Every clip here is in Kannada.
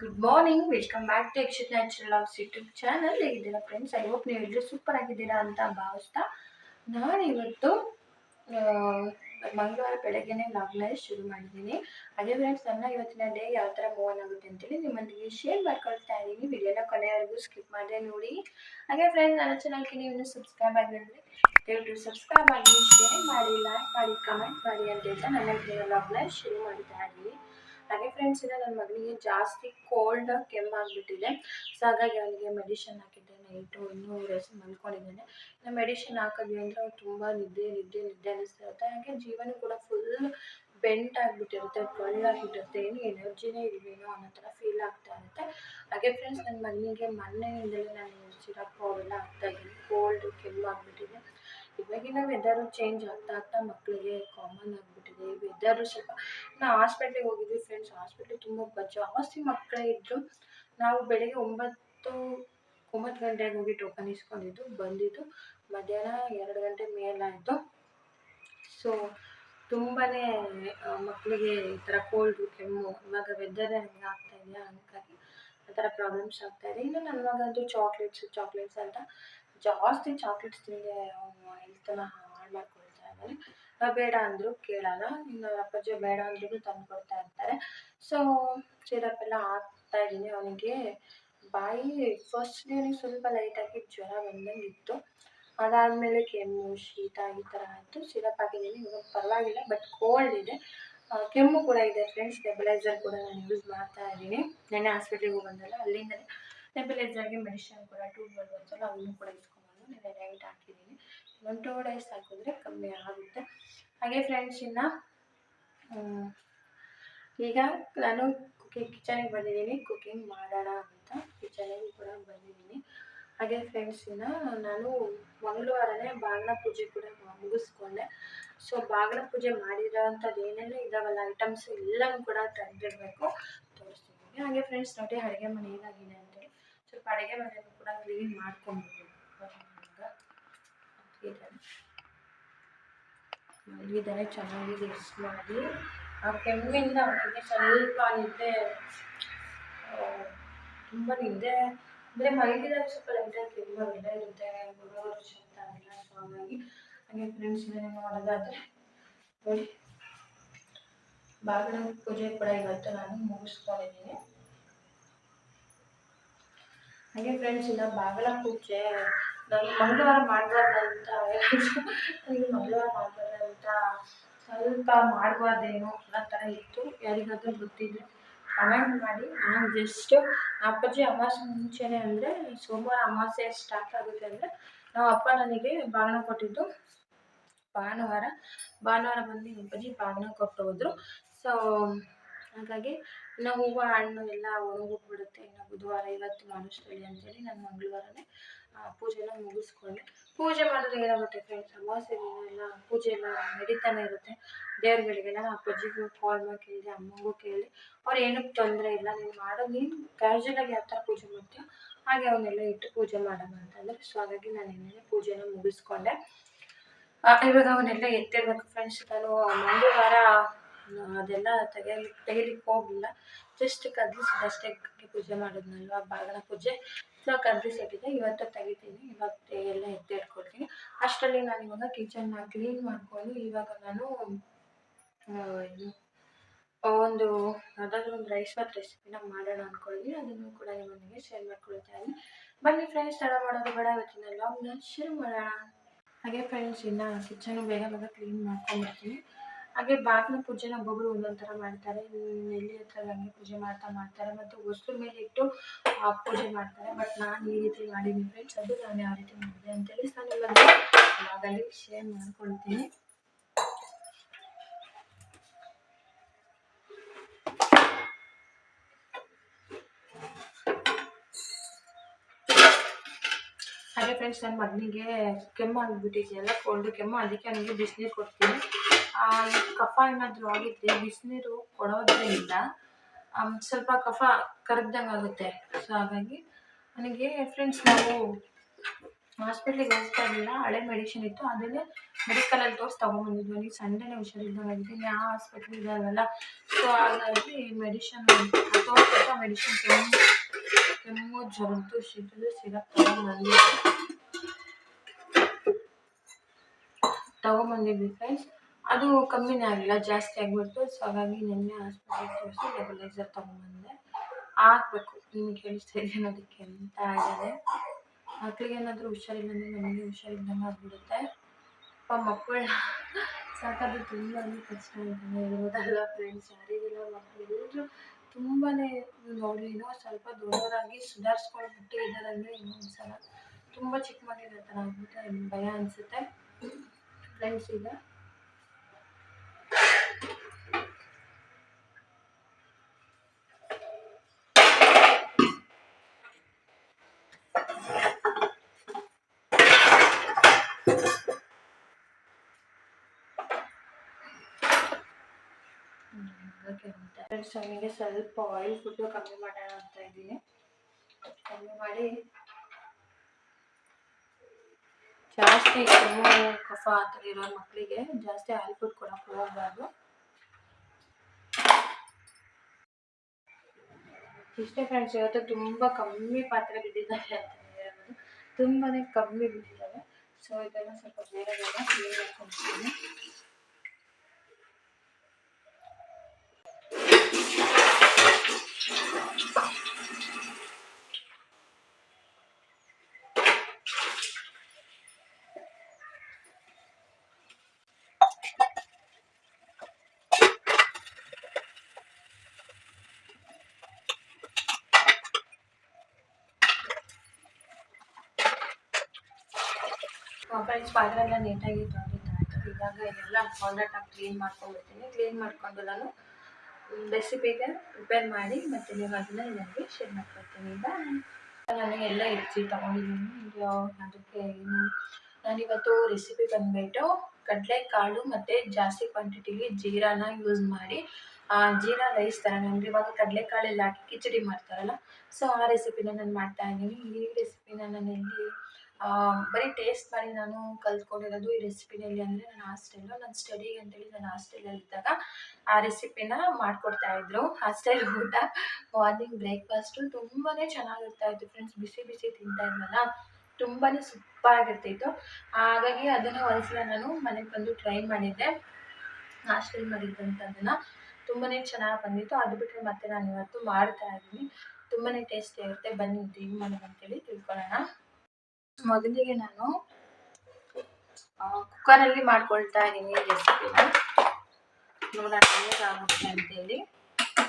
Good morning welcome back to Ekshith natural vlogs YouTube channel ಹೇಗಿದ್ದೀರಾ ಫ್ರೆಂಡ್ಸ್ ಐ ಹೋಪ್ ನೀವು ಎಲ್ಲರೂ ಸೂಪರ್ ಆಗಿದ್ದೀರಾ ಅಂತ ಭಾವಿಸ್ತಾ ನಾನು ಇವತ್ತು ಮಂಗಳವಾರ ಬೆಳಗ್ಗೆನೇ ಲಾಗ್ನ ಶುರು ಮಾಡಿದ್ದೀನಿ. ಅದೇ ಫ್ರೆಂಡ್ಸ್ ನನ್ನ ಇವತ್ತಿನ ಡೇ ಯಾವ ಥರ ಮೂವ್ ಆಗುತ್ತೆ ಅಂತೇಳಿ ನಿಮ್ಮೊಂದಿಗೆ ಶೇರ್ ಮಾಡ್ಕೊಳ್ತಾ ಇದ್ದೀನಿ. ವಿಡಿಯೋನ ಕೊನೆಯವರೆಗೂ ಸ್ಕಿಪ್ ಮಾಡಿದೆ ನೋಡಿ. ಹಾಗೆ ಫ್ರೆಂಡ್ಸ್ ನನ್ನ ಚಾನಲ್ಗೆ ನೀವು ಇನ್ನೂ ಸಬ್ಸ್ಕ್ರೈಬ್ ಆಗಿದ್ರೆ ದಯವಿಟ್ಟು ಸಬ್ಸ್ಕ್ರೈಬ್ ಆಗಿ ಶೇರ್ ಮಾಡಿ ಲೈಕ್ ಮಾಡಿ ಕಮೆಂಟ್ ಮಾಡಿ ಅಂತ ಹೇಳ್ತಾ ನನ್ನ ಲಾಗ್ನ ಶುರು ಮಾಡ್ತಾ ಇದ್ದೀನಿ. ಹಾಗೆ ಫ್ರೆಂಡ್ಸ್ ಇದೆ ನನ್ನ ಮಗನಿಗೆ ಜಾಸ್ತಿ ಕೋಲ್ಡ್ ಕೆಮ್ಮಾಗ್ಬಿಟ್ಟಿದೆ ಸೊ ಹಾಗಾಗಿ ಅವನಿಗೆ ಮೆಡಿಷನ್ ಹಾಕಿದ್ದೆ ನೈಟು ಇನ್ನೂ ರೆಸ್ಟ್ ಮಲ್ಕೊಂಡಿದ್ದಾನೆ. ಇನ್ನು ಮೆಡಿಷನ್ ಹಾಕಿದ್ವಿ ಅಂದರೆ ಅವ್ರು ತುಂಬ ನಿದ್ದೆ ನಿದ್ದೆ ನಿದ್ದೆ ಅನ್ನಿಸ್ತಿರುತ್ತೆ ಹಾಗೆ ಜೀವನ ಕೂಡ ಫುಲ್ ಬೆಂಟ್ ಆಗಿಬಿಟ್ಟಿರುತ್ತೆ ಕಳ್ಳಾಗಿಬಿಟ್ಟಿರುತ್ತೆ ಏನು ಎನರ್ಜಿನೇ ಇಲ್ವೇನೋ ಅನ್ನೋ ಥರ ಫೀಲ್ ಆಗ್ತಾ ಇರುತ್ತೆ. ಹಾಗೆ ಫ್ರೆಂಡ್ಸ್ ನನ್ನ ಮಗನಿಗೆ ಮೊನ್ನೆಯಿಂದಲೇ ನಾನು ಸಿರಪ್ಪು ಅವೆಲ್ಲ ಹಾಕ್ತಾಯಿದ್ದೀನಿ ಕೋಲ್ಡ್ ಕೆಮ್ಮು ಆಗಿಬಿಟ್ಟಿದೆ. ಇವಾಗಿನ ವೆದರು ಚೇಂಜ್ ಆಗ್ತಾ ಆಗ್ತಾ ಮಕ್ಕಳಿಗೆ ಕಾಮನ್ ಆಗಿಬಿಟ್ಟಿದೆ. ವೆದರು ಸ್ವಲ್ಪ ನಾವು ಹಾಸ್ಪಿಟ್ಲಿಗೆ ಹೋಗಿದ್ವಿ ಫ್ರೆಂಡ್ಸ್ ಹಾಸ್ಪಿಟ್ಲಿಗೆ ತುಂಬ ಜಾಸ್ತಿ ಮಕ್ಕಳೇ ಇದ್ದರು ನಾವು ಬೆಳಿಗ್ಗೆ ಒಂಬತ್ತು ಒಂಬತ್ತು ಗಂಟೆಗೆ ಹೋಗಿ ಟೋಕನ್ ಇಸ್ಕೊಂಡಿದ್ದು, ಬಂದಿದ್ದು. ಮಧ್ಯಾಹ್ನ ಎರಡು ಗಂಟೆ ಮೇಲಾಯಿತು. ಸೊ ತುಂಬಾ ಮಕ್ಕಳಿಗೆ ಈ ಥರ ಕೋಲ್ಡು ಕೆಮ್ಮು, ಇವಾಗ ವೆದರ್ ಹಂಗೆ ಆಗ್ತಾ ಇದೆಯಾ ಹಂಗಾಗಿ ಆ ಥರ ಪ್ರಾಬ್ಲಮ್ಸ್ ಆಗ್ತಾ ಇದೆ. ಇನ್ನು ನನ್ನ ಮಗಂತೂ ಚಾಕ್ಲೇಟ್ಸ್ ಚಾಕ್ಲೇಟ್ಸ್ ಅಂತ ಜಾಸ್ತಿ ಚಾಕ್ಲೇಟ್ಸ್ ತಿಂದೆ ಅವನು ಹೆಲ್ತನ್ನ ಹಾಳು ಮಾಡ್ಕೊಳ್ತಾ ಇದ್ದಾನೆ ಬೇಡ ಅಂದರೂ ಕೇಳಲ್ಲ. ಇನ್ನು ಅಪ್ಪಾಜಿ ಬೇಡ ಅಂದ್ರೂ ತಂದು ಕೊಡ್ತಾ ಇರ್ತಾರೆ. ಸೊ ಸಿರಪ್ ಎಲ್ಲ ಹಾಕ್ತಾ ಇದ್ದೀನಿ. ಅವನಿಗೆ ಬಾಯಿ ಫಸ್ಟ್ ಡೇನಿಗೆ ಸ್ವಲ್ಪ ಲೈಟಾಗಿ ಜ್ವರ ಬಂದಂಗೆ ಇತ್ತು. ಅದಾದಮೇಲೆ ಕೆಮ್ಮು, ಶೀತ ಈ ಥರ ಆಯಿತು. ಸಿರಪ್ ಹಾಕಿದ್ದೀನಿ. ಇವಾಗ ಪರವಾಗಿಲ್ಲ ಬಟ್ ಕೋಲ್ಡ್ ಇದೆ. ಕೆಮ್ಮು ಕೂಡ ಇದೆ ಫ್ರೆಂಡ್ಸ್ ಸ್ಟೆಬಿಲೈಸರ್ ಕೂಡ ನಾನು ಯೂಸ್ ಮಾಡ್ತಾ ಇದ್ದೀನಿ. ನೆನ್ನೆ ಹಾಸ್ಪಿಟ್ಲಿಗೆ ಹೋಗಿ ಬಂದಲ್ಲ, ಅಲ್ಲಿಂದಲೇ. ನೆಬಲೈಸರ್ಗೆ ಮೆಡಿಷನ್ ಕೂಡ ಟೂ ಟ್ವೆಲ್ ಬರ್ತಲ್ಲ ಅದನ್ನು ಕೂಡ ಇಟ್ಕೊಂಡು ನೆನೆ ನೈಟ್ ಹಾಕಿದ್ದೀನಿ. ಒನ್ ಟೂ ಡೇಸ್ ಹಾಕಿದ್ರೆ ಕಮ್ಮಿ ಆಗುತ್ತೆ. ಹಾಗೆ ಫ್ರೆಂಡ್ಸ್ ಇನ್ನ ಈಗ ನಾನು ಕುಕಿಂಗ್ ಕಿಚನಿಗೆ ಬಂದಿದ್ದೀನಿ. ಕುಕಿಂಗ್ ಮಾಡೋಣ ಅಂತ ಕಿಚನಿಗೆ ಕೂಡ ಬಂದಿದ್ದೀನಿ. ಹಾಗೆ ಫ್ರೆಂಡ್ಸ್ ಇನ್ನ ನಾನು ಮಂಗಳವಾರನೇ ಬಾಗಿನ ಪೂಜೆ ಕೂಡ ಮುಗಿಸ್ಕೊಂಡೆ. ಸೊ ಬಾಗಿನ ಪೂಜೆ ಮಾಡಿರೋ ಏನೆಲ್ಲ ಇದಾವಲ್ಲ ಐಟಮ್ಸ್ ಎಲ್ಲನೂ ಕೂಡ ತಂದಿರಬೇಕು ತೋರಿಸ್ತಿದ್ದೀನಿ. ಹಾಗೆ ಫ್ರೆಂಡ್ಸ್ ನೋಡಿ ಅಡುಗೆ ಮನೆ ಏನಾಗಿದೆ ಅಂತೇಳಿ ಸ್ವಲ್ಪ ಅಡುಗೆ ಮನೆಯಲ್ಲೂ ಕೂಡ ಕ್ಲೀನ್ ಮಾಡ್ಕೊಂಡ್ಬಿಟ್ಟು ಮಲಗಿದ್ದಾನೆ ಚೆನ್ನಾಗಿ ರೆಸ್ಟ್ ಮಾಡಿ. ಆ ಕೆಮ್ಮಿಂದ ಅವನಿಗೆ ಸ್ವಲ್ಪ ನಿದ್ದೆ ತುಂಬ ನಿದ್ದೆ. ಅಂದರೆ ಮಲಗಿದಾಗ ಸ್ವಲ್ಪ ಲೈಟಾಗಿ ಕೆಮ್ಮು ಎಲ್ಲ ಇರುತ್ತೆ. ಬರೋರು ಶಬ್ದ ಆಗಿಲ್ಲ ಸೊ ಹಾಗಾಗಿ ಹಾಗೆ ಫ್ರೆಂಡ್ಸ್ ಏನೇನು ಮಾಡೋದಾದರೆ, ನೋಡಿ. ಬಾಗಿಲ ಪೂಜೆ ಕೂಡ ಇವತ್ತು ನಾನು ಮುಗಿಸ್ಕೊಂಡಿದ್ದೀನಿ. ಹಾಗೆ ಫ್ರೆಂಡ್ಸ್ ಇಲ್ಲ ಬಾಗಿಲ ಪೂಜೆ ನಾನು ಮಂಗಳವಾರ ಮಾಡಬಾರ್ದು ಅಂತ ಮಂಗಳವಾರ ಮಾಡಬಾರ್ದು ಅಂತ ಸ್ವಲ್ಪ ಮಾಡಬಾರ್ದೇನೋ ಅನ್ನೋ ಥರ ಇತ್ತು. ಯಾರಿಗಾದ್ರೂ ಗೊತ್ತಿದ್ರೆ ಕಮೆಂಟ್ ಮಾಡಿ. ನಾನು ಜಸ್ಟ್ ಅಪ್ಪಾಜಿ ಅಮಾವಾಸ್ಯೆ ಮುಂಚೆನೇ ಅಂದರೆ, ಸೋಮವಾರ ಅಮಾವಾಸ್ಯೆ ಸ್ಟಾರ್ಟ್ ಆಗುತ್ತೆ ಅಂದರೆ, ನಾವು ಅಪ್ಪ ನನಗೆ ಬಾಗಿನ ಕೊಟ್ಟಿದ್ದು. ಭಾನುವಾರ ಭಾನುವಾರ ಬಂದು ಅಪ್ಪಾಜಿ ಬಾಗಿನ ಕೊಟ್ಟು ಹೋದರು. ಸೊ ಹಾಗಾಗಿ ಇನ್ನು ಹೂವು, ಹಣ್ಣು ಎಲ್ಲ ಒಣಗೋಗ್ಬಿಡುತ್ತೆ ಇನ್ನು ಬುಧವಾರ, ಇವತ್ತು ಮಾಡಿಸ್ಕೊಳ್ಳಿ ಅಂತೇಳಿ ನಾನು ಮಂಗಳವಾರನೇ ಪೂಜೆನ ಮುಗಿಸ್ಕೊಂಡೆ. ಪೂಜೆ ಮಾಡಿದ್ರೆ ಏನಾಗುತ್ತೆ ಫ್ರೆಂಡ್ಸ್ ಅಮಾವಾಸ್ಯೆ ಎಲ್ಲ ಪೂಜೆ ಎಲ್ಲ ನಡೀತಾನೆ ಇರುತ್ತೆ. ದೇವ್ರುಗಳಿಗೆಲ್ಲ ಅಪ್ಪಾಜಿಗೂ ಕಾಲ್ ಮಾಡಿ ಕೇಳಿದೆ, ಅಮ್ಮಂಗೂ ಕೇಳಿದೆ. ಅವ್ರು ಏನಕ್ಕೆ ತೊಂದರೆ ಇಲ್ಲ, ನೀನು ಮಾಡೋ, ನೀನು ಕ್ಯಾಶುವಲಾಗಿ ಯಾವ ಥರ ಪೂಜೆ ಮಾಡ್ತೀಯೋ ಹಾಗೆ ಅವನ್ನೆಲ್ಲ ಇಟ್ಟು ಪೂಜೆ ಮಾಡೋಣ ಅಂತಂದರೆ ಸೊ ಹಾಗಾಗಿ ನಾನು ಏನೇನು ಪೂಜೆನ ಮುಗಿಸ್ಕೊಂಡೆ. ಇವಾಗ ಅವನ್ನೆಲ್ಲ ಎತ್ತಿರ್ಬೇಕು ಫ್ರೆಂಡ್ಸ್ ನಾನು ಮಂಗಳವಾರ ಅದೆಲ್ಲ ತೆಗೆಯಲಿಕ್ಕೆ ತೆಗಿಲಿಕ್ಕೆ ಹೋಗಲಿಲ್ಲ ಜಸ್ಟ್ ಕದ್ದಿಸಿದಷ್ಟೇ ಪೂಜೆ ಮಾಡಿದ್ನಲ್ವ ಬಾಗಿನ ಪೂಜೆ. ಸೊ ಕದ್ದಿಸಿಟ್ಟಿದ್ದೆ ಇವತ್ತು ತೆಗಿತೀನಿ. ಇವತ್ತು ಎಲ್ಲ ಎತ್ತಿಟ್ಕೊಳ್ತೀನಿ ಅಷ್ಟರಲ್ಲಿ ನಾನು ಇವಾಗ ಕಿಚನ್ನ ಕ್ಲೀನ್ ಮಾಡಿಕೊಂಡು ಇವಾಗ ನಾನು ಒಂದು ಯಾವುದಾದ್ರೂ ಒಂದು ರೈಸ್ ಮತ್ತು ರೆಸಿಪಿನ ಮಾಡೋಣ ಅಂದ್ಕೊಂಡಿದ್ದೀನಿ ಅದನ್ನು ಕೂಡ ನಿಮ್ಮೊಂದಿಗೆ ಶೇರ್ ಮಾಡ್ಕೊಳ್ತಾ ಇದ್ದೀನಿ ಬನ್ನಿ ಫ್ರೆಂಡ್ಸ್ ತಡ ಮಾಡೋದು ಬೇಡ ಇವತ್ತಿನ ಲಾಗ್ನ ಶುರು ಮಾಡೋಣ. ಹಾಗೆ ಫ್ರೆಂಡ್ಸ್ ಇನ್ನು ಕಿಚನು ಬೇಗ ಬೇಗ ಕ್ಲೀನ್ ಮಾಡ್ಕೊಂಡ್ಬಿಡ್ತೀನಿ ಹಾಗೆ ಬಾಗಿನ ಪೂಜೆನ ಒಬ್ಬೊಬ್ರು ಒಂದೊಂದು ಥರ ಮಾಡ್ತಾರೆ. ನೆಲ್ಲಿ ಹತ್ರ ಗಂಗೆ ಪೂಜೆ ಮಾಡ್ತಾ ಮಾಡ್ತಾರೆ. ಮತ್ತು ಹೊಸ್ಲು ಮೇಲೆ ಇಟ್ಟು ಪೂಜೆ ಮಾಡ್ತಾರೆ. ಬಟ್ ನಾನು ಈ ರೀತಿ ಮಾಡಿದ್ದೀನಿ ಫ್ರೆಂಡ್ಸ್ ಅದು ನಾನು ಯಾವ ರೀತಿ ಮಾಡಿದೆ ಅಂತೇಳಿ ನಾನು ಬ್ಲಾಗಲ್ಲಿ ಶೇರ್ ಮಾಡ್ಕೊಳ್ತೀನಿ. ಹಾಗೆ ಫ್ರೆಂಡ್ಸ್ ನನ್ನ ಮಗನಿಗೆ ಕೆಮ್ಮು ಆಗಿಬಿಟ್ಟಿದೆಯಲ್ಲ ಕೋಲ್ಡ್ ಕೆಮ್ಮು, ಅದಕ್ಕೆ ನನಗೆ ಬಿಸಿನೀರು ಕೊಡ್ತೀನಿ. ಕಫ ಏನಾದರೂ ಆಗಿದ್ರೆ ಬಿಸಿನೀರು ಕೊಡೋದ್ರಿಂದ ಸ್ವಲ್ಪ ಕಫ ಕರಗ್ದಂಗೆ ಆಗುತ್ತೆ. ಸೊ ಹಾಗಾಗಿ ನನಗೆ ಫ್ರೆಂಡ್ಸ್ ನಾವು ಹಾಸ್ಪಿಟ್ಲಿಗೆ ಹೋಗ್ತಾ ಇರಲಿಲ್ಲ ಹಳೆ ಮೆಡಿಷನ್ ಇತ್ತು. ಅದನ್ನೇ ಮೆಡಿಕಲಲ್ಲಿ ತೋರಿಸಿ ತೊಗೊಂಬಂದಿದ್ವಿ. ನನಗೆ ಸಂಡೇನೇ ಹುಷಾರಿದ್ದಂಗೆ ಯಾವ ಹಾಸ್ಪಿಟ್ಲ್ ಇದಾವಲ್ಲ ಸೊ ಹಾಗಾಗಿ ಮೆಡಿಷನ್ ತೋರಿಸ್ಬಿಟ್ಟು ಮೆಡಿಷನ್ ಕೆಮ್ಮು ಕೆಮ್ಮು ಜ್ವರದ್ದು ಶೀತದ ಸಿರಪ್ ತಗೊಂಬಂದಿದ್ವಿ ತಗೊಂಬಂದಿದ್ವಿ ಫ್ರೆಂಡ್ಸ್ ಅದು ಕಮ್ಮಿನೇ ಆಗಿಲ್ಲ, ಜಾಸ್ತಿ ಆಗಿಬಿಡ್ತು. ಸೊ ಹಾಗಾಗಿ ನಿನ್ನೆ ಆಸ್ಪತ್ರೆಗೆ ತೋರಿಸಿ ನೆಬಲೈಸರ್ ತೊಗೊಂಬಂದೆ. ಹಾಕ್ಬೇಕು ನಿಮಗೆ ಕೇಳಿಸ್ತಾ ಇದೆ ಅದಕ್ಕೆ ಅಂತ ಆಗಿದೆ. ಮಕ್ಳಿಗೆ ಏನಾದರೂ ಹುಷಾರಿಲ್ಲ ಅಂದರೆ ನಮಗೆ ಹುಷಾರಿದ್ದಂಗೆ ಆಗಿಬಿಡುತ್ತೆ. ಪಾಪ ಮಕ್ಕಳು ಸಾಕೋದು ತುಂಬಾ ಕಷ್ಟ ಅಂತಲೇ ಇರೋದಲ್ಲ ಫ್ರೆಂಡ್ಸ್ ಯಾರಿಗೆಲ್ಲ ಮಕ್ಕಳು ತುಂಬಾ ನೋಡಿ ಏನೋ ಸ್ವಲ್ಪ ದೊಡ್ಡವರಾಗಿ ಸುಧಾರಿಸ್ಕೊಂಡು ಬಿಟ್ಟಿದ್ದಾರೆ ಅಂದರೆ ಇನ್ನೊಂದು ಸಲ ತುಂಬ ಚಿಕ್ಕ ಮಕ್ಕಳಿರೋ ಥರ ಆಗ್ಬಿಟ್ಟರೆ ಭಯ ಅನಿಸುತ್ತೆ. ಫ್ರೆಂಡ್ಸ್ ಈಗ ಫ್ರೆಂಡ್ಸ್ ನನಗೆ ಸ್ವಲ್ಪ ಆಯಿಲ್ ಫುಡ್ಡು ಕಮ್ಮಿ ಮಾಡೋಣ ಅಂತ ಇದ್ದೀನಿ. ಕಮ್ಮಿ ಮಾಡಿ. ಜಾಸ್ತಿ ಕೆಮ್ಮು ಕಫ ಥರ ಇರೋ ಮಕ್ಕಳಿಗೆ ಜಾಸ್ತಿ ಆಯಿಲ್ ಫುಡ್ ಕೊಡೋಕೆ ಹೋಗಬಾರ್ದು. ಇಷ್ಟೇ ಫ್ರೆಂಡ್ಸ್, ಇವತ್ತು ತುಂಬ ಕಮ್ಮಿ ಪಾತ್ರೆ ಬಿದ್ದಿದ್ದಾವೆ ಅಂತ ಹೇಳ್ಬೋದು. ತುಂಬಾ ಕಮ್ಮಿ ಬಿದ್ದಿದ್ದಾವೆ ಸೊ ಇದನ್ನು ಸ್ವಲ್ಪ ಬೇರೆ ಬೇರೆ ಕ್ಲೀನ್ ಫ್ರೆಂಡ್ಸ್ ಪಾತ್ರೆಲ್ಲ ನೀಟಾಗಿ ತೊಳೆದಿದ್ದಾಯ್ತು ಇವಾಗ ಇದೆಲ್ಲ ಆಗಿ ಕ್ಲೀನ್ ಮಾಡ್ಕೊಂಡ್ಬಿಡ್ತೀನಿ. ಕ್ಲೀನ್ ಮಾಡಿಕೊಂಡು ನಾನು ರೆಸಿಪಿಗೆ ಪ್ರಿಪೇರ್ ಮಾಡಿ ಮತ್ತು ನೀವು ಅದನ್ನ ನನಗೆ ಶೇರ್ ಮಾಡ್ಕೊಳ್ತೀನಿ ಬಾಯ್ ನಾನು ಎಲ್ಲ ಹೆಚ್ಚಿ ತೊಗೊಂಡಿದ್ದೀನಿ. ಅದಕ್ಕೆ ಏನು? ನಾನಿವತ್ತು ರೆಸಿಪಿ ಬಂದುಬಿಟ್ಟು ಕಡಲೆಕಾಳು ಮತ್ತು ಜಾಸ್ತಿ ಕ್ವಾಂಟಿಟಿಗೆ ಜೀರಾನ ಯೂಸ್ ಮಾಡಿ ಜೀರಾ ರೈಸ್ ಥರ ನಂಗೆ ಇವಾಗ ಕಡಲೆಕಾಳೆಲ್ಲ ಹಾಕಿ ಕಿಚಡಿ ಮಾಡ್ತಾರಲ್ಲ ಸೊ ಆ ರೆಸಿಪಿನ ನಾನು ಮಾಡ್ತಾ ಇದ್ದೀನಿ. ಈ ರೆಸಿಪಿನ ನಾನು ಎಲ್ಲಿ ಬರೀ ಟೇಸ್ಟ್ ಮಾಡಿ ನಾನು ಕಲ್ತ್ಕೊಂಡಿರೋದು ಈ ರೆಸಿಪಿನಲ್ಲಿ ಅಂದರೆ ನನ್ನ ಹಾಸ್ಟೆಲ್ಲು ನನ್ನ ಸ್ಟಡಿಗೆ ಅಂತೇಳಿ ನಾನು ಹಾಸ್ಟೆಲಲ್ಲಿದ್ದಾಗ ಆ ರೆಸಿಪಿನ ಮಾಡಿಕೊಡ್ತಾಯಿದ್ರು ಹಾಸ್ಟೆಲ್ ಊಟ ಮಾರ್ನಿಂಗ್ ಬ್ರೇಕ್ಫಾಸ್ಟು ತುಂಬಾ ಚೆನ್ನಾಗಿರ್ತಾಯಿತ್ತು ಫ್ರೆಂಡ್ಸ್ ಬಿಸಿ ಬಿಸಿ ತಿಂತಾ ಇದ್ವಲ್ಲ ತುಂಬಾ ಸೂಪರಾಗಿರ್ತಿತ್ತು ಹಾಗಾಗಿ ಅದನ್ನು ಒಂದ್ಸಲ ನಾನು ಮನೆಗೆ ಬಂದು ಟ್ರೈ ಮಾಡಿದ್ದೆ. ಹಾಸ್ಟೆಲ್ ಮಾಡಿದ್ದಂಥದ್ದನ್ನು ತುಂಬಾ ಚೆನ್ನಾಗಿ ಬಂದಿತ್ತು. ಅದು ಬಿಟ್ಟರೆ ಮತ್ತೆ ನಾನು ಇವತ್ತು ಮಾಡ್ತಾ ಇದ್ದೀನಿ. ತುಂಬಾ ಟೇಸ್ಟಿ ಇರುತ್ತೆ ಬನ್ನಿ, ಇದು ಮಾಡೋದು ಅಂತೇಳಿ ತಿಳ್ಕೊಳ್ಳೋಣ. ಮೊದಲಿಗೆ ನಾನು ಕುಕ್ಕರಲ್ಲಿ ಮಾಡ್ಕೊಳ್ತಾ ಇದ್ದೀನಿ ರೆಸಿಪಿನ ನೋಡೋಣ ಹೇಗಾಗುತ್ತೆ ಅಂತೇಳಿ.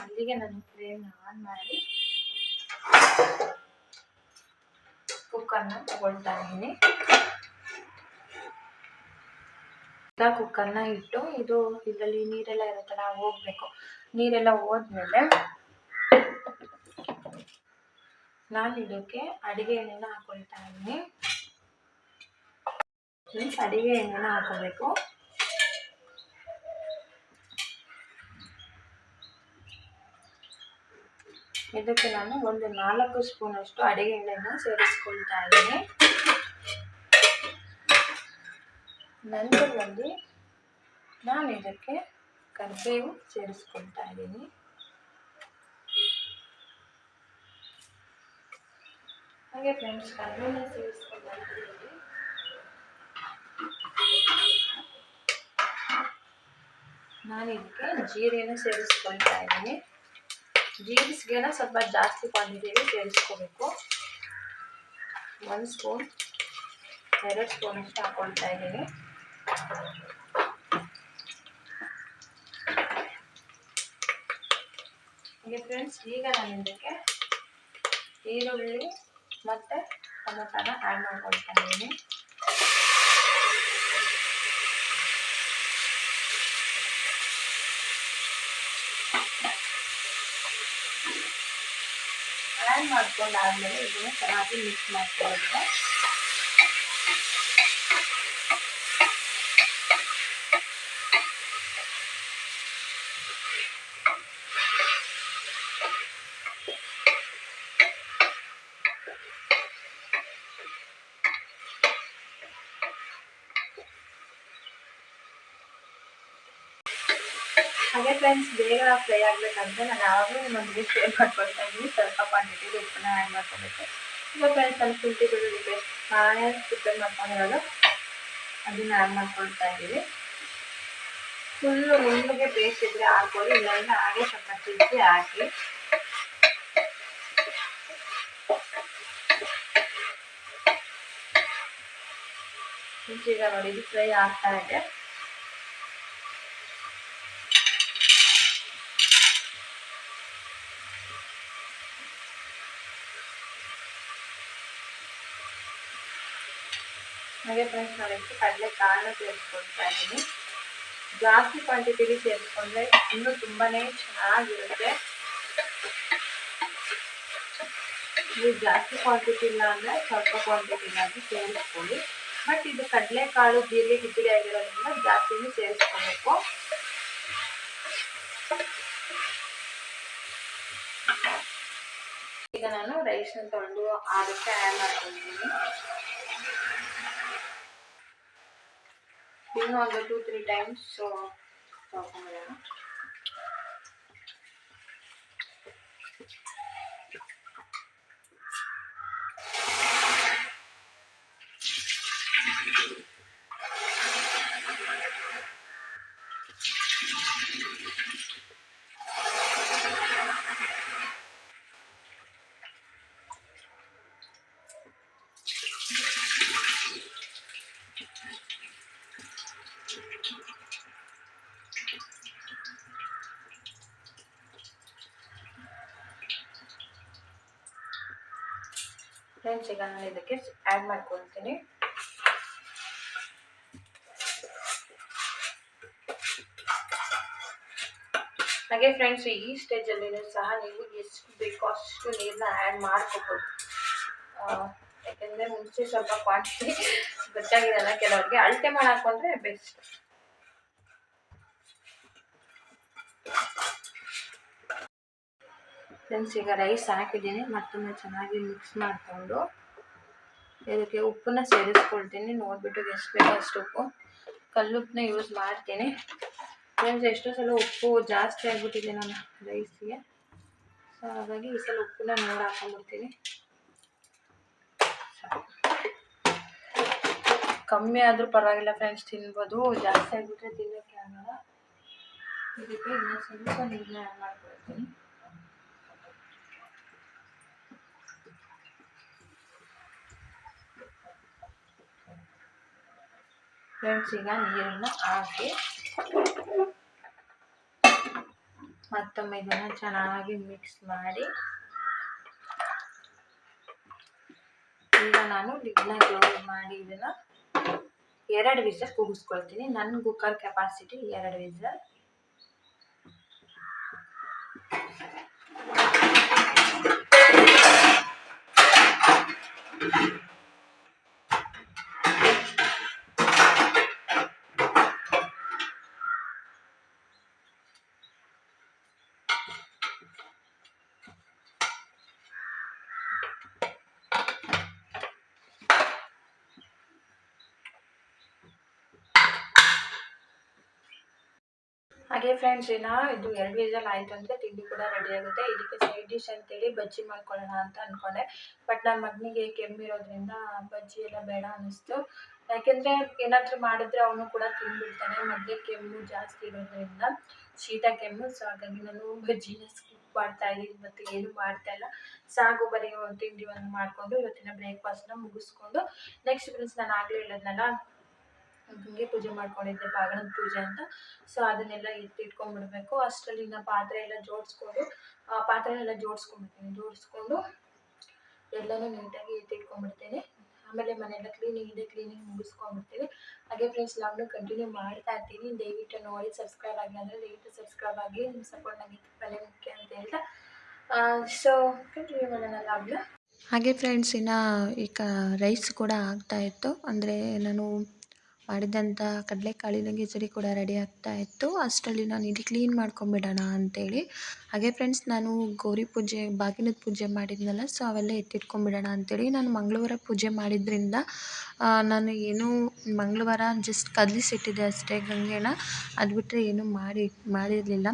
ಅಲ್ಲಿಗೆ ನಾನು ಫ್ಲೇಮ್ನ ಆನ್ ಮಾಡಿ ಕುಕ್ಕರ್ನ ತಗೊಳ್ತಾ ಇದ್ದೀನಿ. ಕುಕ್ಕರ್ನ ಇಟ್ಟು, ಇದು ಇದರಲ್ಲಿ ನೀರೆಲ್ಲ ಇರುತ್ತಲ್ಲ ಹೋಗ್ಬೇಕು. ನೀರೆಲ್ಲ ಹೋದ್ಮೇಲೆ ನಾನು ಇದಕ್ಕೆ ಅಡಿಗೆ ಎಣ್ಣೆನ ಹಾಕೊಳ್ತಾ ಇದ್ದೀನಿ. ಮೀನ್ಸ್ ಅಡಿಗೆ ಎಣ್ಣೆನ ಹಾಕೋಬೇಕು ಇದಕ್ಕೆ ನಾನು ಒಂದು ನಾಲ್ಕು ಸ್ಪೂನಷ್ಟು ಅಡಿಗೆ ಎಣ್ಣೆನ ಸೇರಿಸ್ಕೊಳ್ತಾ ಇದ್ದೀನಿ. ನಂತರದಲ್ಲಿ ನಾನು ಇದಕ್ಕೆ ಕರಿಬೇವು ಸೇರಿಸ್ಕೊಳ್ತಾ ಇದ್ದೀನಿ. ಹಾಗೆ ಫ್ರೆಂಡ್ಸ್ ಕರಿಬೇವನ್ನ ಸೇರಿಸ್ಕೊಳ್ತಾ ಇದ್ದೀನಿ ನಾನು ಇದಕ್ಕೆ ಸೇರಿಸ್ಕೊಳ್ತಾ ಇದ್ದೀನಿ. ಜೀರಿಸ್ಗೆನ ಸ್ವಲ್ಪ ಜಾಸ್ತಿ ಕ್ವಾಂಟಿಟಿಯಲ್ಲಿ ಸೇರಿಸ್ಕೋಬೇಕು. ಒಂದು ಸ್ಪೂನ್, ಎರಡು ಸ್ಪೂನ್ ಅಷ್ಟು ಹಾಕ್ಕೊಳ್ತಾ ಇದ್ದೀನಿ. ಹಾಗೆ ಫ್ರೆಂಡ್ಸ್, ಈಗ ನಾನು ಇದಕ್ಕೆ ಈರುಳ್ಳಿ ಮತ್ತು ಟೊಮೊಟೊನ ಆ್ಯಡ್ ಮಾಡ್ಕೊಳ್ತಾ ಇದ್ದೀನಿ ಆ್ಯಡ್ ಮಾಡ್ಕೊಂಡಾದ್ಮೇಲೆ ಇದನ್ನು ಚೆನ್ನಾಗಿ ಮಿಕ್ಸ್ ಮಾಡ್ಕೊಳ್ಳುತ್ತೆ. ಹಾಗೆ ಫ್ರೆಂಡ್ಸ್ ಬೇಗ ಫ್ರೈ ಆಗಬೇಕಂದ್ರೆ ನಾನು ಯಾವಾಗಲೂ ನಿಮ್ಮೊಂದಿಗೆ ಶೇರ್ ಮಾಡ್ಕೊಳ್ತಾ ಇದ್ದೀನಿ. ಸ್ವಲ್ಪ ಕ್ವಾಂಟಿಟಿಲಿ ಉಪ್ಪನ್ನ ಆ್ಯಡ್ ಮಾಡ್ಕೊಬೇಕು. ಈಗ ಫ್ರೆಂಡ್ಸ್ ನಾನು ಶುಂಠಿ ಬೆಳ್ಳುಳ್ಳಿ ಪೇಸ್ಟ್ ನಾನೇ ಪ್ರಿಪೇರ್ ಮಾಡ್ಕೊಂಡಿರೋದು ಅದನ್ನ ಆ್ಯಡ್ ಮಾಡ್ಕೊಳ್ತಾ ಇದ್ದೀವಿ. ಫುಲ್ಲು ಮುಂದಿಗೆ ಪೇಸ್ಟ್ ಇದ್ರೆ ಹಾಕ್ಬೋದು, ಇಲ್ಲಾಂದ್ರೆ ಹಾಗೆ ಸ್ವಲ್ಪ ಚುಚ್ಚಿ ಹಾಕಿ. ಈಗ ನೋಡಿ, ಇದು ಫ್ರೈ ಆಗ್ತಾ ಇದೆ. ಹಾಗೆ ಫ್ರೆಂಡ್ಸ್ ನಾನಿಷ್ಟು ಕಡಲೆ ಕಾಳನ್ನ ಸೇರಿಸ್ಕೊಳ್ತಾ ಇದ್ದೀನಿ. ಜಾಸ್ತಿ ಕ್ವಾಂಟಿಟಿಲಿ ಸೇರಿಸ್ಕೊಂಡ್ರೆ ಇನ್ನೂ ತುಂಬಾ ಚೆನ್ನಾಗಿರುತ್ತೆ. ನೀವು ಜಾಸ್ತಿ ಕ್ವಾಂಟಿಟಿ ಇಲ್ಲ ಅಂದರೆ ಸ್ವಲ್ಪ ಕ್ವಾಂಟಿಟಿನಾಗಿ ಸೇರಿಸ್ಕೊಳ್ಳಿ. ಬಟ್ ಇದು ಕಡಲೆಕಾಳು ಜೀರಿಗೆ ಕಿಚಡಿ ಆಗಿರೋದ್ರಿಂದ ಜಾಸ್ತಿನೂ ಸೇರಿಸ್ಕೊಬೇಕು. ಈಗ ನಾನು ರೈಸ್ನ ತೊಳೆದು ಅದಕ್ಕೆ ಆ್ಯಡ್ ಮಾಡ್ಕೊಂಡಿದ್ದೀನಿ. Bring on the two, three times. So, so friends ಈಗ ನಾನು ಇದಕ್ಕೆ ಆ್ಯಡ್ ಮಾಡ್ಕೊಳ್ತೀನಿ. ಹಾಗೆ ಫ್ರೆಂಡ್ಸ್ ಈ ಸ್ಟೇಜಲ್ಲಿ ಸಹ ನೀವು ಎಷ್ಟು ಬೇಕೋ ಅಷ್ಟು ನೀರನ್ನ ಆ್ಯಡ್ ಮಾಡ್ಕೋಬೋದು. ಯಾಕೆಂದರೆ ಮುಂಚೆ ಸ್ವಲ್ಪ ಕ್ವಾಂಟಿಟಿ ಗೊತ್ತಾಗಿರಲ್ಲ, ಕೆಲವರಿಗೆ ಅಳತೆ ಮಾಡಿ ಹಾಕೊಂಡ್ರೆ ಬೆಸ್ಟ್ ಫ್ರೆಂಡ್ಸ್, ಈಗ ರೈಸ್ ಹಾಕಿದ್ದೀನಿ. ಮತ್ತೊಮ್ಮೆ ಚೆನ್ನಾಗಿ ಮಿಕ್ಸ್ ಮಾಡಿಕೊಂಡು ಇದಕ್ಕೆ ಉಪ್ಪನ್ನ ಸೇರಿಸ್ಕೊಳ್ತೀನಿ. ನೋಡಿಬಿಟ್ಟು ಎಷ್ಟು ಬೇಕೋ ಅಷ್ಟು ಉಪ್ಪು. ಕಲ್ಲುಪ್ಪನ್ನ ಯೂಸ್ ಮಾಡ್ತೀನಿ. ಫ್ರೆಂಡ್ಸ್, ಎಷ್ಟೋ ಸಲ ಉಪ್ಪು ಜಾಸ್ತಿ ಆಗಿಬಿಟ್ಟಿದೆ ನಾನು ರೈಸ್ಗೆ ಸೊ ಹಾಗಾಗಿ ಈ ಸಲ ಉಪ್ಪನ್ನ ನೋಡಿ ಹಾಕೊಂಡ್ಬಿಡ್ತೀನಿ. ಕಮ್ಮಿ ಆದರೂ ಪರವಾಗಿಲ್ಲ ಫ್ರೆಂಡ್ಸ್, ತಿನ್ಬೋದು. ಜಾಸ್ತಿ ಆಗಿಬಿಟ್ರೆ ತಿನ್ನೋಕ್ಕೆ ಆಗಲ್ಲ. ಇದಕ್ಕೆ ಇನ್ನೊಂದು ಸ್ವಲ್ಪ ನೀರನ್ನ ಆ್ಯಡ್ ಮಾಡ್ಕೊಳ್ತೀನಿ. ಫ್ರೆಂಡ್ಸ್ ಈಗ ನೀರನ್ನು ಹಾಕಿ ಮತ್ತೊಮ್ಮೆ ಇದನ್ನು ಚೆನ್ನಾಗಿ ಮಿಕ್ಸ್ ಮಾಡಿ. ಈಗ ನಾನು ಲಿಡ್ನ ಕ್ಲೋಸ್ ಮಾಡಿ ಇದನ್ನು ಎರಡು ವಿಸಲ್ ಕೂಗಿಸ್ಕೊಳ್ತೀನಿ. ನನ್ನ ಕುಕ್ಕರ್ ಕೆಪಾಸಿಟಿ ಎರಡು ವಿಸಲ್ ಹಾಗೆ ಫ್ರೆಂಡ್ಸ್ ಇನ್ನು ಇದು ಎರಡು ವಿಸಲ್ ಆಯಿತು ಅಂದರೆ ತಿಂಡಿ ಕೂಡ ರೆಡಿ ಆಗುತ್ತೆ. ಇದಕ್ಕೆ ಸೈಡ್ ಡಿಶ್ ಅಂತೇಳಿ ಬಜ್ಜಿ ಮಾಡ್ಕೊಳ್ಳೋಣ ಅಂತ ಅಂದ್ಕೊಂಡೆ ಬಟ್ ನನ್ನ ಮಗನಿಗೆ ಕೆಮ್ಮಿರೋದ್ರಿಂದ ಬಜ್ಜಿ ಎಲ್ಲ ಬೇಡ ಅನ್ನಿಸ್ತು. ಯಾಕೆಂದರೆ ಏನಾದರೂ ಮಾಡಿದ್ರೆ ಅವನು ಕೂಡ ತಿಂದ್ಬಿಡ್ತಾನೆ. ಮಧ್ಯೆ ಕೆಮ್ಮು ಜಾಸ್ತಿ ಇರೋದ್ರಿಂದ ಶೀತ ಕೆಮ್ಮು. ಸೊ ಹಾಗಾಗಿ ನಾನು ಬಜ್ಜಿನ ಸ್ಕಿಪ್ ಮಾಡ್ತಾ ಇದ್ದೀನಿ. ಮತ್ತು ಏನು ಮಾಡ್ತಾ ಇಲ್ಲ. ಸಾಗು ಬರೀ ಒಂದು ಮಾಡಿಕೊಂಡು ಇವತ್ತಿನ ಬ್ರೇಕ್ಫಾಸ್ಟ್ನ ಮುಗಿಸ್ಕೊಂಡು ನೆಕ್ಸ್ಟ್ ಫ್ರೆಂಡ್ಸ್ ನಾನು ಆಗಲೇ ಹೇಳೋದ್ನಲ್ಲ ಗಂಗೆ ಪೂಜೆ ಮಾಡ್ಕೊಂಡಿದ್ದೆ ಬಾಗಣದ ಪೂಜೆ ಅಂತ. ಸೊ ಅದನ್ನೆಲ್ಲ ಎತ್ತಿಟ್ಕೊಂಡ್ಬಿಡ್ಬೇಕು ಅಷ್ಟರಲ್ಲಿ ನಾ ಪಾತ್ರೆ ಎಲ್ಲ ಜೋಡಿಸ್ಕೊಂಡು, ಆ ಪಾತ್ರೆನೆಲ್ಲ ಜೋಡಿಸ್ಕೊಂಡ್ಬಿಡ್ತೀನಿ. ಜೋಡಿಸ್ಕೊಂಡು ಎಲ್ಲನೂ ನೀಟಾಗಿ ಎತ್ತಿಟ್ಕೊಂಡ್ಬಿಡ್ತೇನೆ ಆಮೇಲೆ ಮನೆಯೆಲ್ಲ ಕ್ಲೀನಿಂಗ್ ಇದೆ ಕ್ಲೀನಿಂಗ್ ಮುಗಿಸ್ಕೊಂಡ್ಬಿಡ್ತೀನಿ. ಹಾಗೆ ಫ್ರೆಂಡ್ಸ್ ನಾನು ಕಂಟಿನ್ಯೂ ಮಾಡ್ತಾ ಇರ್ತೀನಿ. ದಯವಿಟ್ಟು ನೋಡಿ ಸಬ್ಸ್ಕ್ರೈಬ್ ಆಗಿ ಅಂದರೆ ದಯವಿಟ್ಟು ಸಬ್ಸ್ಕ್ರೈಬ್ ಆಗಿ ನಿಮ್ಮ ಸಪೋರ್ಟ್ ನನಗೆ ತುಂಬಾ ಮುಖ್ಯ ಅಂತ ಹೇಳ್ತಾ. ಸೊ ಕಂಟಿನ್ಯೂ ಮಾಡೋಣ ಲಾಗ್ನ ಹಾಗೆ ಫ್ರೆಂಡ್ಸ್ ಇನ್ನು ಈಗ ರೈಸ್ ಕೂಡ ಆಗ್ತಾಯಿತ್ತು ಅಂದರೆ ನಾನು ಮಾಡಿದಂಥ ಕಡಲೆಕಾಳಿನ ಗಿಚಡಿ ಕೂಡ ರೆಡಿ ಆಗ್ತಾ ಇತ್ತು. ಅಷ್ಟರಲ್ಲಿ ನಾನು ಇದು ಕ್ಲೀನ್ ಮಾಡ್ಕೊಂಬಿಡೋಣ ಅಂತೇಳಿ. ಹಾಗೆ ಫ್ರೆಂಡ್ಸ್ ನಾನು ಗೌರಿ ಪೂಜೆ, ಬಾಗಿನದ ಪೂಜೆ ಮಾಡಿದ್ನಲ್ಲ ಸೊ ಅವೆಲ್ಲ ಎತ್ತಿಟ್ಕೊಂಬಿಡೋಣ ಅಂತೇಳಿ ನಾನು ಮಂಗಳವಾರ ಪೂಜೆ ಮಾಡಿದ್ರಿಂದ ನಾನು ಏನೂ ಮಂಗಳವಾರ ಜಸ್ಟ್ ಕದಲಿಸಿಟ್ಟಿದ್ದೆ ಅಷ್ಟೇ ಗಂಗೆನ. ಅದು ಬಿಟ್ಟರೆ ಏನೂ ಮಾಡಿ, ಮಾಡಿರಲಿಲ್ಲ.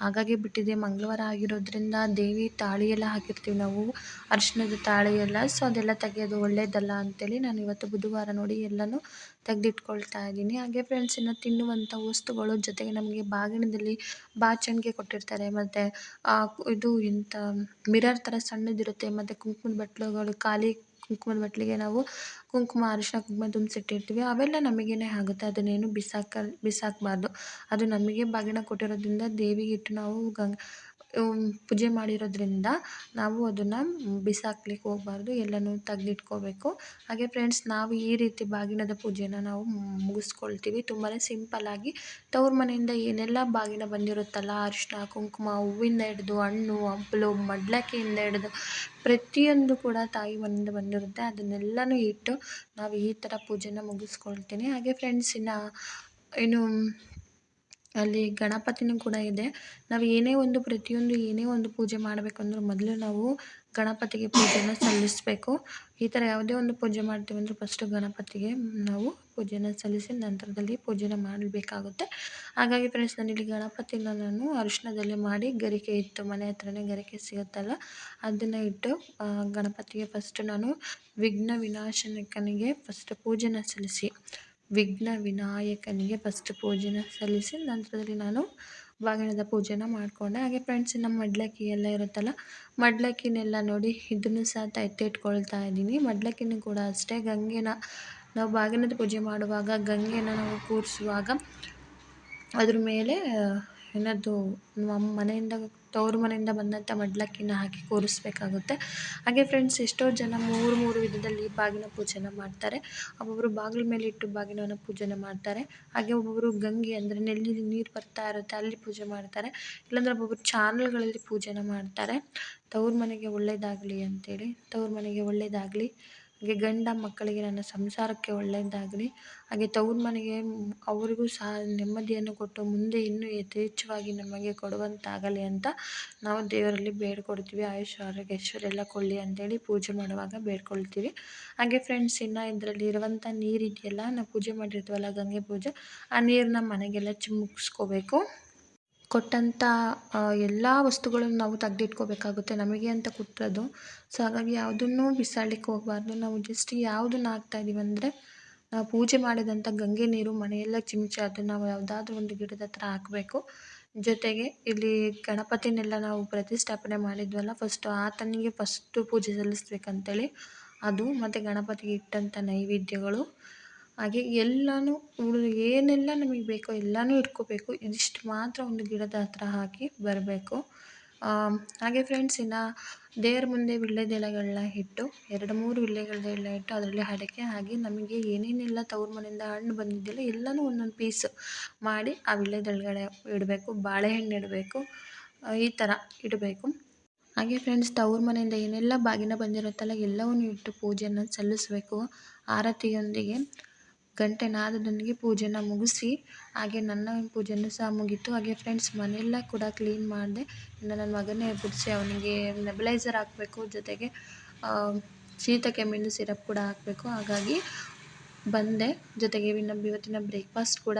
ಹಾಗಾಗಿ ಬಿಟ್ಟಿದ್ದೆ ಮಂಗಳವಾರ ಆಗಿರೋದ್ರಿಂದ ದೇವಿ ತಾಳಿ ಎಲ್ಲ ಹಾಕಿರ್ತೀವಿ ನಾವು ಅರಿಶಿಣದ ತಾಳಿ ಎಲ್ಲ ಸೊ ಅದೆಲ್ಲ ತೆಗೆಯೋದು ಒಳ್ಳೆಯದಲ್ಲ ಅಂತೇಳಿ ನಾನು ಇವತ್ತು ಬುಧವಾರ ನೋಡಿ ಎಲ್ಲನೂ ತೆಗೆದಿಟ್ಕೊಳ್ತಾ ಇದ್ದೀನಿ. ಹಾಗೆ ಫ್ರೆಂಡ್ಸ್ ಇನ್ನು ತಿನ್ನುವಂಥ ವಸ್ತುಗಳು ಜೊತೆಗೆ ನಮಗೆ ಬಾಗಿಣದಲ್ಲಿ ಬಾಚಣಿಗೆ ಕೊಟ್ಟಿರ್ತಾರೆ. ಮತ್ತು ಇದು ಎಂಥ ಮಿರರ್ ಥರ ಸಣ್ಣದಿರುತ್ತೆ. ಮತ್ತು ಕುಂಕುಮದ ಬಟ್ಲುಗಳು, ಖಾಲಿ ಕುಂಕುಮದ ಬಟ್ಲಿಗೆ ನಾವು ಕುಂಕುಮ ಅರಿಶಿನ ಕುಂಕುಮ ತುಂಬಿಸಿಟ್ಟಿರ್ತೀವಿ ಅವೆಲ್ಲ ನಮಗೇನೆ ಆಗುತ್ತೆ. ಅದನ್ನೇನು ಬಿಸಾಕ, ಬಿಸಾಕಬಾರ್ದು. ಅದು ನಮಗೆ ಬಾಗಿಣ ಕೊಟ್ಟಿರೋದ್ರಿಂದ ದೇವಿಗೆ ಇಟ್ಟು ನಾವು ಗಂಗ ಪೂಜೆ ಮಾಡಿರೋದ್ರಿಂದ ನಾವು ಅದನ್ನು ಬಿಸಾಕ್ಲಿಕ್ಕೆ ಹೋಗ್ಬಾರ್ದು, ಎಲ್ಲನೂ ತೆಗ್ದಿಟ್ಕೋಬೇಕು. ಹಾಗೆ ಫ್ರೆಂಡ್ಸ್ ನಾವು ಈ ರೀತಿ ಬಾಗಿನದ ಪೂಜೆನ ನಾವು ಮುಗಿಸ್ಕೊಳ್ತೀವಿ. ತುಂಬಾ ಸಿಂಪಲ್ಲಾಗಿ ತವ್ರ ಮನೆಯಿಂದ ಏನೆಲ್ಲ ಬಾಗಿನ ಬಂದಿರುತ್ತಲ್ಲ ಅರಿಶಿನ ಕುಂಕುಮ, ಹೂವಿಂದ ಹಿಡ್ದು ಹಣ್ಣು, ಹಂಪಲು, ಮಡ್ಲಕ್ಕಿಯಿಂದ ಹಿಡ್ದು ಪ್ರತಿಯೊಂದು ಕೂಡ ತಾಯಿ ಮನೆಯಿಂದ ಬಂದಿರುತ್ತೆ. ಅದನ್ನೆಲ್ಲನೂ ಇಟ್ಟು ನಾವು ಈ ಥರ ಪೂಜೆನ ಮುಗಿಸ್ಕೊಳ್ತೀನಿ. ಹಾಗೆ ಫ್ರೆಂಡ್ಸ್ ಇನ್ನು ಇನ್ನು ಅಲ್ಲಿ ಗಣಪತಿನೂ ಕೂಡ ಇದೆ. ನಾವು ಏನೇ ಒಂದು ಪ್ರತಿಯೊಂದು ಏನೇ ಒಂದು ಪೂಜೆ ಮಾಡಬೇಕಂದ್ರೂ ಮೊದಲು ನಾವು ಗಣಪತಿಗೆ ಪೂಜೆನ ಸಲ್ಲಿಸಬೇಕು. ಈ ಥರ ಯಾವುದೇ ಒಂದು ಪೂಜೆ ಮಾಡ್ತೀವಿ ಅಂದರೂ ಫಸ್ಟು ಗಣಪತಿಗೆ ನಾವು ಪೂಜೆನ ಸಲ್ಲಿಸಿ ನಂತರದಲ್ಲಿ ಪೂಜೆನ ಮಾಡಬೇಕಾಗುತ್ತೆ. ಹಾಗಾಗಿ ಫ್ರೆಂಡ್ಸ್ ಇಲ್ಲಿ ಗಣಪತಿನ ನಾನು ಅರಿಶಿಣದಲ್ಲಿ ಮಾಡಿ ಗರಿಕೆ ಇತ್ತು ಮನೆ ಹತ್ರನೇ ಗರಿಕೆ ಸಿಗುತ್ತಲ್ಲ ಅದನ್ನು ಇಟ್ಟು ಗಣಪತಿಗೆ ಫಸ್ಟ್ ನಾನು ವಿಘ್ನ ವಿನಾಶನಕನಿಗೆ ಫಸ್ಟ್ ಪೂಜೆನ ಸಲ್ಲಿಸಿ ವಿಘ್ನ ವಿನಾಯಕನಿಗೆ ಫಸ್ಟ್ ಪೂಜೆನ ಸಲ್ಲಿಸಿ ನಂತರದಲ್ಲಿ ನಾನು ಬಾಗಿಣದ ಪೂಜೆನ ಮಾಡಿಕೊಂಡೆ. ಹಾಗೆ ಫ್ರೆಂಡ್ಸ್ ನಮ್ಮ ಮಡ್ಲಕ್ಕಿ ಎಲ್ಲ ಇರುತ್ತಲ್ಲ, ಮಡ್ಲಕ್ಕಿನೆಲ್ಲ ನೋಡಿ ಇದನ್ನು ಸಹ ಎತ್ತಿಟ್ಕೊಳ್ತಾ ಇದ್ದೀನಿ. ಮಡ್ಲಕ್ಕಿನೂ ಕೂಡ ಅಷ್ಟೇ, ಗಂಗೆನ ನಾವು ಬಾಗಿನದ ಪೂಜೆ ಮಾಡುವಾಗ ಗಂಗೆನ ನಾವು ಕೂರಿಸುವಾಗ ಅದ್ರ ಮೇಲೆ ಏನದು ನಮ್ಮ ಮನೆಯಿಂದ ತವರು ಮನೆಯಿಂದ ಬಂದಂಥ ಮಡಿಲಕ್ಕಿನ ಹಾಕಿ ಕೂರಿಸ್ಬೇಕಾಗುತ್ತೆ. ಹಾಗೆ ಫ್ರೆಂಡ್ಸ್ ಎಷ್ಟೋ ಜನ ಮೂರು ಮೂರು ವಿಧದಲ್ಲಿ ಬಾಗಿನ ಪೂಜೆನ ಮಾಡ್ತಾರೆ. ಒಬ್ಬೊಬ್ಬರು ಬಾಗಿಲ ಮೇಲೆ ಇಟ್ಟು ಬಾಗಿನವನ್ನು ಪೂಜೆನ ಮಾಡ್ತಾರೆ. ಹಾಗೆ ಒಬ್ಬೊಬ್ಬರು ಗಂಗೆ ಅಂದರೆ ನೆಲ್ಲಿ ನೀರು ಬರ್ತಾ ಇರುತ್ತೆ, ಅಲ್ಲಿ ಪೂಜೆ ಮಾಡ್ತಾರೆ. ಇಲ್ಲಾಂದರೆ ಒಬ್ಬೊಬ್ಬರು ಚಾನಲ್ಗಳಲ್ಲಿ ಪೂಜೆನ ಮಾಡ್ತಾರೆ. ತವ್ರ ಮನೆಗೆ ಒಳ್ಳೆಯದಾಗಲಿ ಅಂತೇಳಿ, ತವ್ರ ಮನೆಗೆ ಒಳ್ಳೆಯದಾಗಲಿ ಹಾಗೆ ಗಂಡ ಮಕ್ಕಳಿಗೆ ನನ್ನ ಸಂಸಾರಕ್ಕೆ ಒಳ್ಳೆಯದಾಗಲಿ, ಹಾಗೆ ತವ್ರ ಮನೆಗೆ ಅವರಿಗೂ ಸಹ ನೆಮ್ಮದಿಯನ್ನು ಕೊಟ್ಟು ಮುಂದೆ ಇನ್ನೂ ಯಥೇಚ್ಛವಾಗಿ ನಮಗೆ ಕೊಡುವಂತಾಗಲಿ ಅಂತ ನಾವು ದೇವರಲ್ಲಿ ಬೇಡ್ಕೊಡ್ತೀವಿ. ಆಯುಷ್ ಆರೋಗ್ಯ ಐಶ್ವರ್ಯ ಕೊಡಲಿ ಅಂತೇಳಿ ಪೂಜೆ ಮಾಡುವಾಗ ಬೇಡ್ಕೊಳ್ತೀವಿ. ಹಾಗೆ ಫ್ರೆಂಡ್ಸ್ ಇನ್ನು ಇದರಲ್ಲಿ ಇರುವಂಥ ನೀರಿದೆಯಲ್ಲ, ನಾವು ಪೂಜೆ ಮಾಡಿರ್ತೀವಲ್ಲ ಗಂಗೆ ಪೂಜೆ, ಆ ನೀರನ್ನ ಮನೆಗೆಲ್ಲ ಚಿಮುಕ್ಸ್ಕೋಬೇಕು ಕೊಟ್ಟಂಥ ಎಲ್ಲ ವಸ್ತುಗಳನ್ನು ನಾವು ತೆಗ್ದಿಟ್ಕೋಬೇಕಾಗುತ್ತೆ ನಮಗೆ ಅಂತ ಕೊಟ್ಟಿರೋದು ಸೊ ಹಾಗಾಗಿ ಯಾವುದನ್ನು ಬಿಸಾಡ್ಲಿಕ್ಕೆ ಹೋಗಬಾರ್ದು. ನಾವು ಜಸ್ಟ್ ಯಾವುದನ್ನ ಹಾಕ್ತಾಯಿದ್ದೀವಿ ಅಂದರೆ, ನಾವು ಪೂಜೆ ಮಾಡಿದಂಥ ಗಂಗೆ ನೀರು, ಮನೆಯೆಲ್ಲ ಚಿಮುಚಿ ಅದನ್ನು ನಾವು ಯಾವುದಾದ್ರೂ ಒಂದು ಗಿಡದ ಹತ್ರ ಹಾಕಬೇಕು. ಜೊತೆಗೆ ಇಲ್ಲಿ ಗಣಪತಿನೆಲ್ಲ ನಾವು ಪ್ರತಿಷ್ಠಾಪನೆ ಮಾಡಿದ್ವಲ್ಲ ಫಸ್ಟು ಆತನಿಗೆ ಫಸ್ಟು ಪೂಜೆ ಸಲ್ಲಿಸ್ಬೇಕಂತೇಳಿ. ಅದು ಮತ್ತು ಗಣಪತಿಗೆ ಇಟ್ಟಂಥ ನೈವೇದ್ಯಗಳು. ಹಾಗೆ ಎಲ್ಲನೂ ಏನೆಲ್ಲ ನಮಗೆ ಬೇಕೋ ಎಲ್ಲನೂ ಇಟ್ಕೋಬೇಕು. ಇದಿಷ್ಟು ಮಾತ್ರ ಒಂದು ಗಿಡದ ಹತ್ರ ಹಾಕಿ ಬರಬೇಕು. ಹಾಗೆ ಫ್ರೆಂಡ್ಸ್ ಇನ್ನು ದೇವ್ರ ಮುಂದೆ ವೀಳ್ಯದೆಲೆಗಳನ್ನ ಇಟ್ಟು, ಎರಡು ಮೂರು ವೀಳ್ಯದೆಲೆ ಇಟ್ಟು ಅದರಲ್ಲಿ ಅಡಕೆ ಹಾಗೆ ನಮಗೆ ಏನೇನೆಲ್ಲ ತವ್ರ ಮನೆಯಿಂದ ಹಣ್ಣು ಬಂದಿದ್ದಿಲ್ಲ ಎಲ್ಲನೂ ಒಂದೊಂದು ಪೀಸ್ ಮಾಡಿ ಆ ವೀಳ್ಯದೆಲೆಗಡೆ ಇಡಬೇಕು, ಬಾಳೆಹಣ್ಣು ಇಡಬೇಕು ಈ ಥರ ಇಡಬೇಕು. ಹಾಗೆ ಫ್ರೆಂಡ್ಸ್ ತವ್ರ ಮನೆಯಿಂದ ಏನೆಲ್ಲ ಬಾಗಿನ ಬಂದಿರುತ್ತಲ್ಲ ಎಲ್ಲವನ್ನೂ ಇಟ್ಟು ಪೂಜೆಯನ್ನು ಸಲ್ಲಿಸಬೇಕು. ಆರತಿಯೊಂದಿಗೆ ಗಂಟೆ ನನಗೆ ಪೂಜೆನ ಮುಗಿಸಿ ಹಾಗೆ ನನ್ನ ಪೂಜೆನೂ ಸಹ ಮುಗೀತು. ಹಾಗೆ ಫ್ರೆಂಡ್ಸ್ ಮನೆಯೆಲ್ಲ ಕೂಡ ಕ್ಲೀನ್ ಮಾಡಿದೆ. ಇನ್ನು ನನ್ನ ಮಗನೇ ಬಿಡಿಸಿ ಅವನಿಗೆ ನೆಬಲೈಸರ್ ಹಾಕಬೇಕು. ಜೊತೆಗೆ ಶೀತ ಕೆಮ್ಮಿಂದು ಸಿರಪ್ ಕೂಡ ಹಾಕಬೇಕು. ಹಾಗಾಗಿ ಬಂದೆ. ಜೊತೆಗೆ ಇನ್ನು ಇವತ್ತಿನ ಬ್ರೇಕ್ಫಾಸ್ಟ್ ಕೂಡ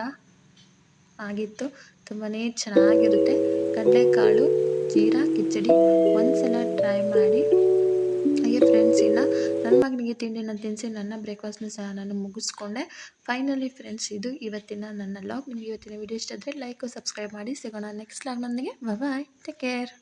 ಆಗಿತ್ತು. ತುಂಬಾ ಚೆನ್ನಾಗಿರುತ್ತೆ. ಕಡಲೆಕಾಳು, ಜೀರಾ, ಕಿಚಡಿ ಒಂದು ಸಲ ಟ್ರೈ ಮಾಡಿ. ಹಾಗೆ ಫ್ರೆಂಡ್ಸ್ ಇನ್ನು, ನನ್ನ ಮಗನಿಗೆ ತಿಂಡಿನ ತಿನ್ನಿಸಿ ನನ್ನ ಬ್ರೇಕ್ಫಾಸ್ಟ್ನ ಸಹ ನಾನು ಮುಗಿಸ್ಕೊಂಡೆ. ಫೈನಲಿ ಫ್ರೆಂಡ್ಸ್ ಇದು ಇವತ್ತಿನ ನನ್ನ ಲಾಗ್ ನಿಮಗೆ ಇವತ್ತಿನ ವಿಡಿಯೋ ಇಷ್ಟ ಆದರೆ ಲೈಕು ಸಬ್ಸ್ಕ್ರೈಬ್ ಮಾಡಿ. ಸಿಗೋಣ ನೆಕ್ಸ್ಟ್ ಲಾಗ್ನೊಂದಿಗೆ ಬಾಯ್ ಟೇಕ್ ಕೇರ್